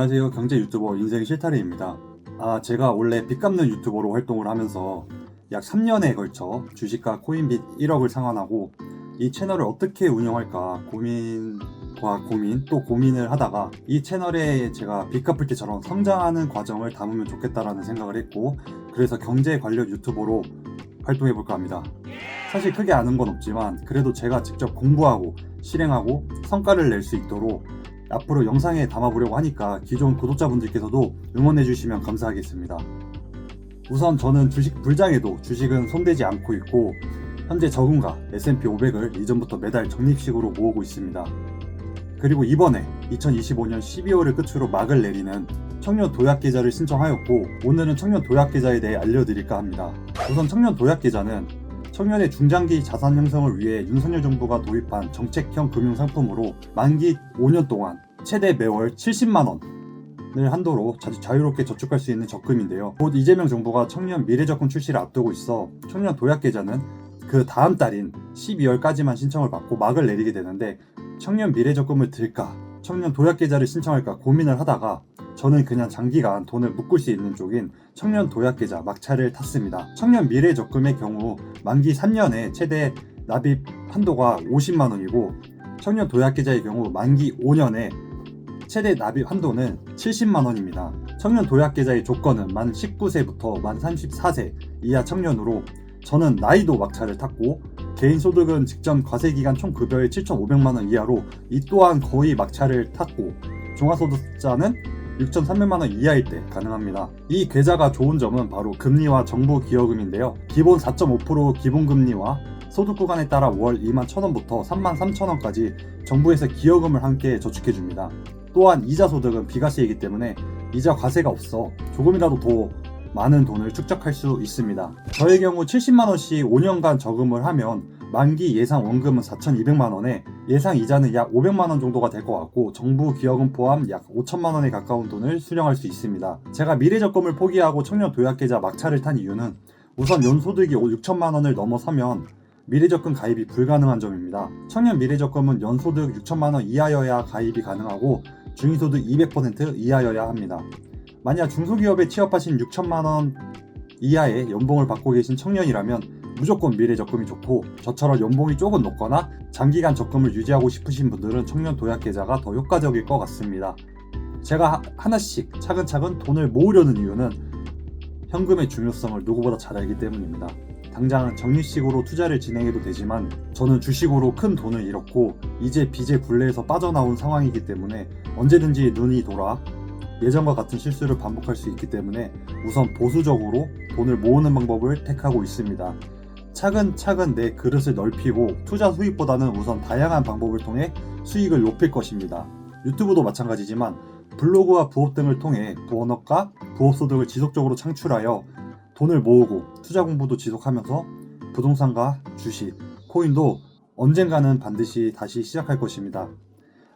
안녕하세요. 경제 유튜버 인생 실타래입니다. 아, 제가 원래 빚 갚는 유튜버로 활동을 하면서 약 3년에 걸쳐 주식과 코인 빚 1억을 상환하고 이 채널을 어떻게 운영할까 고민과 고민 또 고민을 하다가 이 채널에 제가 빚 갚을 때처럼 성장하는 과정을 담으면 좋겠다라는 생각을 했고 그래서 경제 관련 유튜버로 활동해 볼까 합니다. 사실 크게 아는 건 없지만 그래도 제가 직접 공부하고 실행하고 성과를 낼 수 있도록 앞으로 영상에 담아보려고 하니까 기존 구독자분들께서도 응원해 주시면 감사하겠습니다. 우선 저는 주식 불장에도 주식은 손대지 않고 있고 현재 저금가 S&P 500을 이전부터 매달 적립식으로 모으고 있습니다. 그리고 이번에 2025년 12월을 끝으로 막을 내리는 청년 도약 계좌를 신청하였고 오늘은 청년 도약 계좌에 대해 알려드릴까 합니다. 우선 청년 도약 계좌는 청년의 중장기 자산 형성을 위해 윤석열 정부가 도입한 정책형 금융 상품으로 만기 5년 동안 최대 매월 70만 원을 한도로 자- 자유롭게 저축할 수 있는 적금인데요. 곧 이재명 정부가 청년 미래적금 출시를 앞두고 있어 청년 도약 계좌는 그 다음 달인 12월까지만 신청을 받고 막을 내리게 되는데 청년 미래적금을 들까 청년 도약 계좌를 신청할까 고민을 하다가 저는 그냥 장기간 돈을 묶을 수 있는 쪽인 청년 도약 계좌 막차를 탔습니다. 청년 미래 적금의 경우 만기 3년에 최대 납입 한도가 50만 원이고 청년 도약 계좌의 경우 만기 5년에 최대 납입 한도는 70만 원입니다. 청년 도약 계좌의 조건은 만 19세부터 만 34세 이하 청년으로 저는 나이도 막차를 탔고 개인 소득은 직전 과세 기간 총 급여의 7,500만 원 이하로 이 또한 거의 막차를 탔고 중화소득자는 6,300만 원 이하일 때 가능합니다. 이 계좌가 좋은 점은 바로 금리와 정부 기여금인데요. 기본 4.5% 기본금리와 소득 구간에 따라 월 2만 1,000원부터 3만 3,000원까지 정부에서 기여금을 함께 저축해 줍니다. 또한 이자 소득은 비과세이기 때문에 이자 과세가 없어 조금이라도 더 많은 돈을 축적할 수 있습니다. 저의 경우 70만 원씩 5년간 저금을 하면 만기 예상 원금은 4,200만 원에 예상 이자는 약 500만 원 정도가 될 것 같고 정부 기여금 포함 약 5천만 원에 가까운 돈을 수령할 수 있습니다. 제가 미래적금을 포기하고 청년 도약계좌 막차를 탄 이유는 우선 연소득이 6천만 원을 넘어서면 미래적금 가입이 불가능한 점입니다. 청년 미래적금은 연소득 6천만 원 이하여야 가입이 가능하고 중위소득 200% 이하여야 합니다. 만약 중소기업에 취업하신 6천만 원 이하의 연봉을 받고 계신 청년이라면 무조건 미래 적금이 좋고 저처럼 연봉이 조금 높거나 장기간 적금을 유지하고 싶으신 분들은 청년 도약 계좌가 더 효과적일 것 같습니다. 제가 하- 하나씩 차근차근 돈을 모으려는 이유는 현금의 중요성을 누구보다 잘 알기 때문입니다. 당장 적립식으로 투자를 진행해도 되지만 저는 주식으로 큰 돈을 잃었고 이제 빚의 굴레에서 빠져나온 상황이기 때문에 언제든지 눈이 돌아 예전과 같은 실수를 반복할 수 있기 때문에 우선 보수적으로 돈을 모으는 방법을 택하고 있습니다. 차근차근 내 그릇을 넓히고 투자 수익보다는 우선 다양한 방법을 통해 수익을 높일 것입니다. 유튜브도 마찬가지지만 블로그와 부업 등을 통해 부업과 부업 소득을 지속적으로 창출하여 돈을 모으고 투자 공부도 지속하면서 부동산과 주식, 코인도 언젠가는 반드시 다시 시작할 것입니다.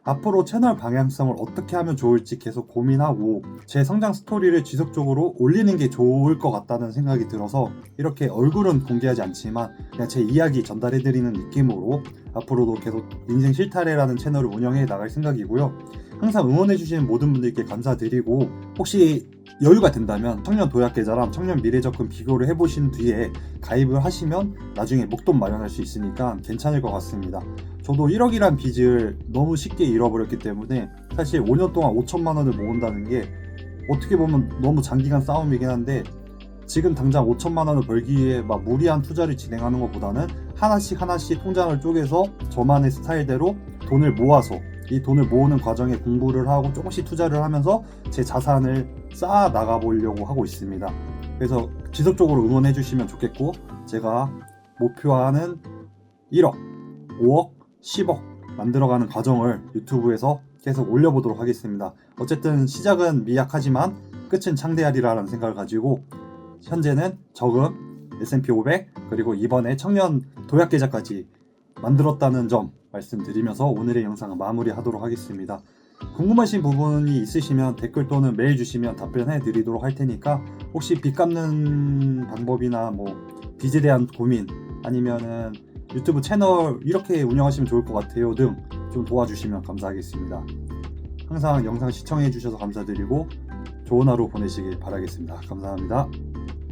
앞으로 채널 방향성을 어떻게 하면 좋을지 계속 고민하고 제 성장 스토리를 지속적으로 올리는 게 좋을 것 같다는 생각이 들어서 이렇게 얼굴은 공개하지 않지만 그냥 제 이야기 전달해드리는 느낌으로 앞으로도 계속 인생 실타래라는 채널을 운영해 나갈 생각이고요. 항상 응원해주시는 모든 분들께 감사드리고 혹시 여유가 된다면 청년 도약 계좌랑 청년 미래적금 비교를 해보신 뒤에 가입을 하시면 나중에 목돈 마련할 수 있으니까 괜찮을 것 같습니다. 저도 1억이란 빚을 너무 쉽게 잃어버렸기 때문에 사실 5년 동안 5천만 원을 모은다는 게 어떻게 보면 너무 장기간 싸움이긴 한데 지금 당장 5천만 원을 벌기 위해 막 무리한 투자를 진행하는 것보다는 하나씩 하나씩 통장을 쪼개서 저만의 스타일대로 돈을 모아서 이 돈을 모으는 과정에 공부를 하고 조금씩 투자를 하면서 제 자산을 쌓아 나가 보려고 하고 있습니다. 그래서 지속적으로 응원해 주시면 좋겠고 제가 목표하는 1억, 5억, 10억 만들어가는 과정을 유튜브에서 계속 올려보도록 하겠습니다. 어쨌든 시작은 미약하지만 끝은 창대하리라는 생각을 가지고 현재는 저금, S&P 500 그리고 이번에 청년 도약 계좌까지 만들었다는 점 말씀드리면서 오늘의 영상을 마무리하도록 하겠습니다. 궁금하신 부분이 있으시면 댓글 또는 메일 주시면 답변해 드리도록 할 테니까 혹시 빚 갚는 방법이나 뭐 빚에 대한 고민 아니면은 유튜브 채널 이렇게 운영하시면 좋을 것 같아요 등 좀 도와주시면 감사하겠습니다. 항상 영상 시청해 주셔서 감사드리고 좋은 하루 보내시길 바라겠습니다. 감사합니다.